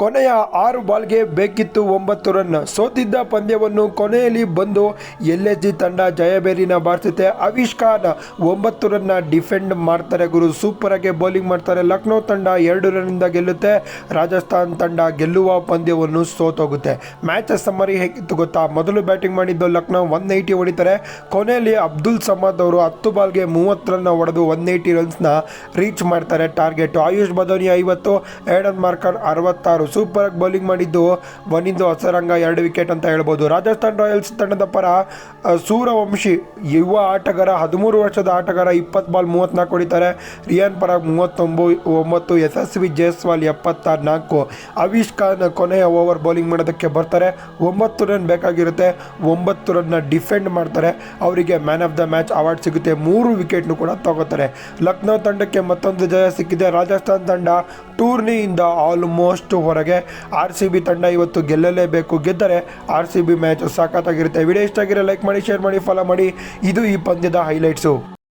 ಕೊನೆಯ ಆರು ಬಾಲ್ಗೆ ಬೇಕಿತ್ತು ಒಂಬತ್ತು ರನ್. ಸೋತಿದ್ದ ಪಂದ್ಯವನ್ನು ಕೊನೆಯಲ್ಲಿ ಬಂದು ಎಲ್ ಎಸ್ ಜಿ ತಂಡ ಜಯಬೇರಿನ ಬಾರಿಸುತ್ತೆ. ಅವಿಶ್ ಖಾನ್ ಒಂಬತ್ತು ರನ್ನ ಡಿಫೆಂಡ್ ಮಾಡ್ತಾರೆ ಗುರು. ಸೂಪರ್ ಆಗಿ ಬೌಲಿಂಗ್ ಮಾಡ್ತಾರೆ. ಲಕ್ನೋ ತಂಡ ಎರಡು ರನ್ನಿಂದ ಗೆಲ್ಲುತ್ತೆ. ರಾಜಸ್ಥಾನ್ ತಂಡ ಗೆಲ್ಲುವ ಪಂದ್ಯವನ್ನು ಸೋತೋಗುತ್ತೆ. ಮ್ಯಾಚ್ ಸಮ್ಮರಿ ಹೇಗಿತ್ತು ಗೊತ್ತಾ? ಮೊದಲು ಬ್ಯಾಟಿಂಗ್ ಮಾಡಿದ್ದು ಲಕ್ನೋ ಒನ್ ಏಯ್ಟಿ ಹೊಡಿತಾರೆ. ಕೊನೆಯಲ್ಲಿ ಅಬ್ದುಲ್ ಸಮದ್ ಅವರು ಹತ್ತು ಬಾಲ್ಗೆ ಮೂವತ್ತು ರನ್ ಹೊಡೆದು ಒನ್ ಏಯ್ಟಿ ರನ್ಸ್ನ ರೀಚ್ ಮಾಡ್ತಾರೆ ಟಾರ್ಗೆಟ್. ಆಯುಷ್ ಬದೋನಿ ಐವತ್ತು, ಏಡನ್ ಮಾರ್ಕರ್ ಅರವತ್ತಾರು. ಸೂಪರ್ ಆಗಿ ಬೌಲಿಂಗ್ ಮಾಡಿದ್ದು ವನಿಂದು ಹೊಸರಂಗ ಎರಡು ವಿಕೆಟ್ ಅಂತ ಹೇಳ್ಬೋದು. ರಾಜಸ್ಥಾನ್ ರಾಯಲ್ಸ್ ತಂಡದ ಪರ ಸೂರವಂಶಿ ಯುವ ಆಟಗಾರ, ಹದಿಮೂರು ವರ್ಷದ ಆಟಗಾರ, ಇಪ್ಪತ್ತು ಬಾಲ್ ಮೂವತ್ತ್ನಾಲ್ಕು ಹೊಡಿತಾರೆ. ರಿಯಾನ್ ಪರಾಗ್ ಮೂವತ್ತೊಂಬ, ಒಂಬತ್ತು ಯಶಸ್ವಿ ಜಯಸ್ವಾಲ್ ಎಪ್ಪತ್ತಾರು ನಾಲ್ಕು. ಅವಿಶ್ ಖಾನ್ ಕೊನೆಯ ಓವರ್ ಬೌಲಿಂಗ್ ಮಾಡೋದಕ್ಕೆ ಬರ್ತಾರೆ. ಒಂಬತ್ತು ರನ್ ಬೇಕಾಗಿರುತ್ತೆ. ಒಂಬತ್ತು ರನ್ನ ಡಿಫೆಂಡ್ ಮಾಡ್ತಾರೆ. ಅವರಿಗೆ man of the match award ಸಿಗುತ್ತೆ. ಮೂರು ವಿಕೆಟ್ನು ಕೂಡ ತಗೋತಾರೆ. ಲಕ್ನೋ ತಂಡಕ್ಕೆ ಮತ್ತೊಂದು ಜಯ ಸಿಕ್ಕಿದೆ. ರಾಜಸ್ಥಾನ್ ತಂಡ ಟೂರ್ನಿಯಿಂದ ಆಲ್ಮೋಸ್ಟ್ ಹೊರಗೆ ಆರ್ ಸಿ ಬಿ ತಂಡ ಇವತ್ತು ಗೆಲ್ಲಲೇಬೇಕು. ಗೆದ್ದರೆ ಆರ್ ಸಿ ಬಿ ಮ್ಯಾಚ್ ಸಖತ್ತಾಗಿರುತ್ತೆ ವಿಡಿಯೋ ಇಷ್ಟ ಆಗಿರೋ ಲೈಕ್ ಮಾಡಿ, ಶೇರ್ ಮಾಡಿ ಫಾಲೋ ಮಾಡಿ. ಇದು ಈ ಪಂದ್ಯದ ಹೈಲೈಟ್ಸು.